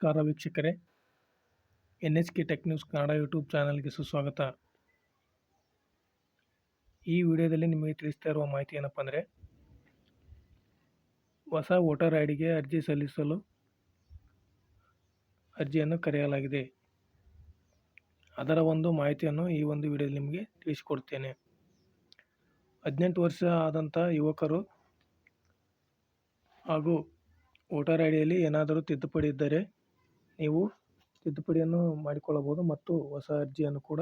ನಮಸ್ಕಾರ ವೀಕ್ಷಕರೇ. N H K tech news Kannada YouTube ಚಾನಲ್ಗೆ ಸುಸ್ವಾಗತ. ಈ ವಿಡಿಯೋದಲ್ಲಿ ನಿಮಗೆ ತಿಳಿಸ್ತಾ ಇರುವ ಮಾಹಿತಿ ಏನಪ್ಪ ಅಂದರೆ, ಹೊಸ ವೋಟರ್ ಐ ಡಿಗೆ ಅರ್ಜಿ ಸಲ್ಲಿಸಲು ಅರ್ಜಿಯನ್ನು ಕರೆಯಲಾಗಿದೆ. ಅದರ ಒಂದು ಮಾಹಿತಿಯನ್ನು ಈ ಒಂದು ವಿಡಿಯೋದಲ್ಲಿ ನಿಮಗೆ ತಿಳಿಸಿಕೊಡ್ತೇನೆ. ಹದಿನೆಂಟು ವರ್ಷ ಆದಂಥ ಯುವಕರು ಹಾಗೂ ವೋಟರ್ ಐ ಡಿಯಲ್ಲಿ ಏನಾದರೂ ತಿದ್ದುಪಡಿ ಇದ್ದರೆ ನೀವು ತಿದ್ದುಪಡಿಯನ್ನು ಮಾಡಿಕೊಳ್ಳಬಹುದು ಮತ್ತು ಹೊಸ ಅರ್ಜಿಯನ್ನು ಕೂಡ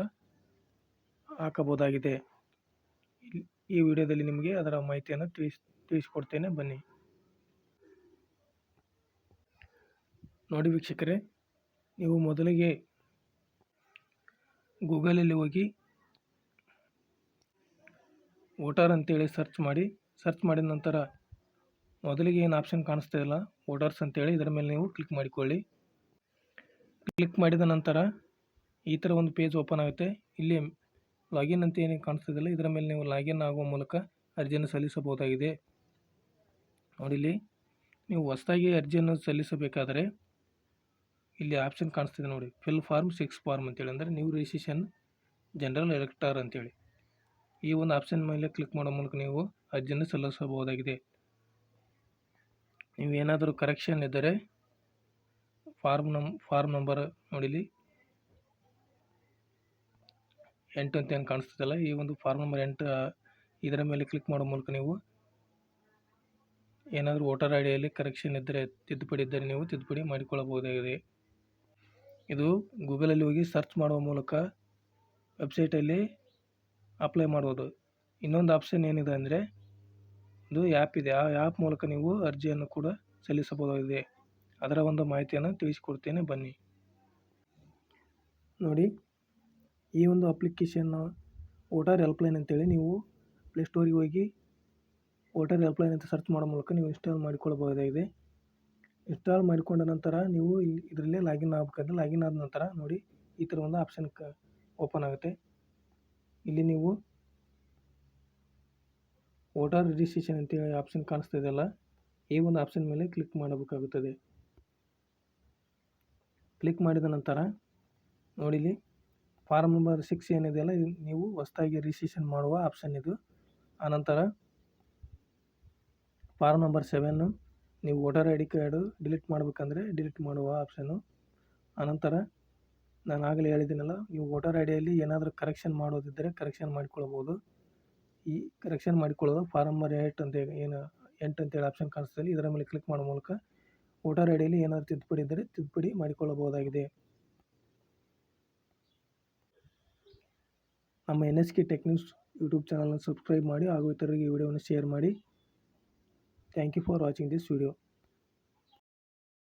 ಹಾಕಬಹುದಾಗಿದೆ. ಈ ವಿಡಿಯೋದಲ್ಲಿ ನಿಮಗೆ ಅದರ ಮಾಹಿತಿಯನ್ನು ತಿಳಿಸ್, ತಿಳಿಸಿಕೊಡ್ತೇನೆ. ಬನ್ನಿ. ನೋಡಿ ವೀಕ್ಷಕರೇ, ನೀವು ಮೊದಲಿಗೆ ಗೂಗಲಲ್ಲಿ ಹೋಗಿ ವೋಟರ್ ಅಂತೇಳಿ ಸರ್ಚ್ ಮಾಡಿ, ಸರ್ಚ್ ಮಾಡಿದ ನಂತರ ಮೊದಲಿಗೆ ಏನು ಆಪ್ಷನ್ ಕಾಣಿಸ್ತಾ ಇಲ್ಲ, ವೋಟರ್ಸ್ ಅಂತೇಳಿ ಇದರ ಮೇಲೆ ನೀವು ಕ್ಲಿಕ್ ಮಾಡಿಕೊಳ್ಳಿ. ಕ್ಲಿಕ್ ಮಾಡಿದ ನಂತರ ಈ ಥರ ಒಂದು ಪೇಜ್ ಓಪನ್ ಆಗುತ್ತೆ. ಇಲ್ಲಿ ಲಾಗಿನ್ ಅಂತ ಏನು ಕಾಣಿಸ್ತಿದೆಯಲ್ಲ ಇದರ ಮೇಲೆ ನೀವು ಲಾಗಿನ್ ಆಗುವ ಮೂಲಕ ಅರ್ಜಿಯನ್ನು ಸಲ್ಲಿಸಬಹುದಾಗಿದೆ. ನೋಡಿ ಇಲ್ಲಿ ನೀವು ಹೊಸದಾಗಿ ಅರ್ಜಿಯನ್ನು ಸಲ್ಲಿಸಬೇಕಾದರೆ ಇಲ್ಲಿ ಆಪ್ಷನ್ ಕಾಣಿಸ್ತಿದೆ ನೋಡಿ. ಫಿಲ್ ಫಾರ್ಮ್, ಸಿಕ್ಸ್ ಫಾರ್ಮ್ ಅಂತೇಳಿ. ಅಂದರೆ ನ್ಯೂ ರಿಜಿಸ್ಟ್ರೇಷನ್ ಜನರಲ್ ಎಲೆಕ್ಟರ್ ಅಂತೇಳಿ. ಈ ಒಂದು ಆಪ್ಷನ್ ಮೇಲೆ ಕ್ಲಿಕ್ ಮಾಡೋ ಮೂಲಕ ನೀವು ಅರ್ಜಿಯನ್ನು ಸಲ್ಲಿಸಬಹುದಾಗಿದೆ. ನೀವು ಏನಾದರೂ ಕರೆಕ್ಷನ್ ಇದ್ದರೆ ಫಾರ್ಮ್ ನಮ್, ಫಾರ್ಮ್ ನಂಬರ್ ನೋಡಿಲಿ ಎಂಟು ಅಂತ ಏನು ಕಾಣಿಸ್ತದಲ್ಲ ಈ ಒಂದು ಫಾರ್ಮ್ ನಂಬರ್ ಎಂಟು ಇದರ ಮೇಲೆ ಕ್ಲಿಕ್ ಮಾಡೋ ಮೂಲಕ ನೀವು ಏನಾದರೂ ವೋಟರ್ ಐ ಡಿಯಲ್ಲಿ ಕರೆಕ್ಷನ್ ಇದ್ದರೆ ತಿದ್ದುಪಡಿ ಇದ್ದರೆ ನೀವು ತಿದ್ದುಪಡಿ ಮಾಡಿಕೊಳ್ಳಬಹುದಾಗಿದೆ. ಇದು ಗೂಗಲಲ್ಲಿ ಹೋಗಿ ಸರ್ಚ್ ಮಾಡುವ ಮೂಲಕ ವೆಬ್ಸೈಟಲ್ಲಿ ಅಪ್ಲೈ ಮಾಡ್ಬೋದು. ಇನ್ನೊಂದು ಆಪ್ಷನ್ ಏನಿದೆ ಅಂದರೆ ಇದು ಆ್ಯಪ್ ಇದೆ. ಆ ಆ್ಯಪ್ ಮೂಲಕ ನೀವು ಅರ್ಜಿಯನ್ನು ಕೂಡ ಸಲ್ಲಿಸಬಹುದಾಗಿದೆ. ಅದರ ಒಂದು ಮಾಹಿತಿಯನ್ನು ತಿಳಿಸಿಕೊಡ್ತೇನೆ. ಬನ್ನಿ. ನೋಡಿ, ಈ ಒಂದು ಅಪ್ಲಿಕೇಶನ್ ವೋಟರ್ ಹೆಲ್ಪ್ಲೈನ್ ಅಂತೇಳಿ ನೀವು ಪ್ಲೇಸ್ಟೋರಿಗೆ ಹೋಗಿ ವೋಟರ್ ಹೆಲ್ಪ್ಲೈನ್ ಅಂತ ಸರ್ಚ್ ಮಾಡೋ ಮೂಲಕ ನೀವು ಇನ್ಸ್ಟಾಲ್ ಮಾಡಿಕೊಳ್ಳಬಹುದಾಗಿದೆ. ಇನ್ಸ್ಟಾಲ್ ಮಾಡಿಕೊಂಡ ನಂತರ ನೀವು ಇಲ್ಲಿ ಇದರಲ್ಲೇ ಲಾಗಿನ್ ಆಗಬೇಕಾದ್ರೆ ಲಾಗಿನ್ ಆದ ನಂತರ ನೋಡಿ, ಈ ಥರ ಒಂದು ಆಪ್ಷನ್ ಕ ಓಪನ್ ಆಗುತ್ತೆ. ಇಲ್ಲಿ ನೀವು ವೋಟರ್ ರಿಜಿಸ್ಟ್ರೇಷನ್ ಅಂತೇಳಿ ಆಪ್ಷನ್ ಕಾಣಿಸ್ತಾ ಇದೆಯಲ್ಲ ಈ ಒಂದು ಆಪ್ಷನ್ ಮೇಲೆ ಕ್ಲಿಕ್ ಮಾಡಬೇಕಾಗುತ್ತದೆ. ಕ್ಲಿಕ್ ಮಾಡಿದ ನಂತರ ನೋಡಿಲಿ ಫಾರ್ಮ್ ನಂಬರ್ ಸಿಕ್ಸ್ ಏನಿದೆಯಲ್ಲ ನೀವು ಹೊಸದಾಗಿ ರಿಜಿಸ್ಟ್ರೇಷನ್ ಮಾಡುವ ಆಪ್ಷನ್ ಇದು. ಆನಂತರ ಫಾರ್ಮ್ ನಂಬರ್ ಸೆವೆನ್ನು ನೀವು voter I D card delete ಮಾಡಬೇಕಂದ್ರೆ ಡಿಲೀಟ್ ಮಾಡುವ ಆಪ್ಷನ್ನು ಆನಂತರ ನಾನು ಆಗಲೇ ಹೇಳಿದ್ದೀನಲ್ಲ, ನೀವು ವೋಟರ್ ಐ ಡಿಯಲ್ಲಿ ಏನಾದರೂ ಕರೆಕ್ಷನ್ ಮಾಡೋದಿದ್ದರೆ ಕರೆಕ್ಷನ್ ಮಾಡಿಕೊಳ್ಬೋದು. ಈ ಕರೆಕ್ಷನ್ ಮಾಡಿಕೊಳ್ಳೋದು ಫಾರ್ಮ್ ನಂಬರ್ ಏಟ್ ಅಂತ ಏನು ಎಂಟು ಅಂತೇಳಿ ಆಪ್ಷನ್ ಕಾಣಿಸ್ತದೆ, ಇದರ ಮೇಲೆ ಕ್ಲಿಕ್ ಮಾಡೋ ಮೂಲಕ ವೋಟರ್ ಐ ಡಿಯಲ್ಲಿ ಏನಾದರೂ ತಿದ್ದುಪಡಿ ಇದ್ದರೆ ತಿದ್ದುಪಡಿ ಮಾಡಿಕೊಳ್ಳಬಹುದಾಗಿದೆ. ನಮ್ಮ N S K tech news YouTube ಚಾನಲ್ನ ಸಬ್ಸ್ಕ್ರೈಬ್ ಮಾಡಿ ಹಾಗೂ ಇತರರಿಗೆ ಈ ವಿಡಿಯೋವನ್ನು ಶೇರ್ ಮಾಡಿ. Thank you for watching this video.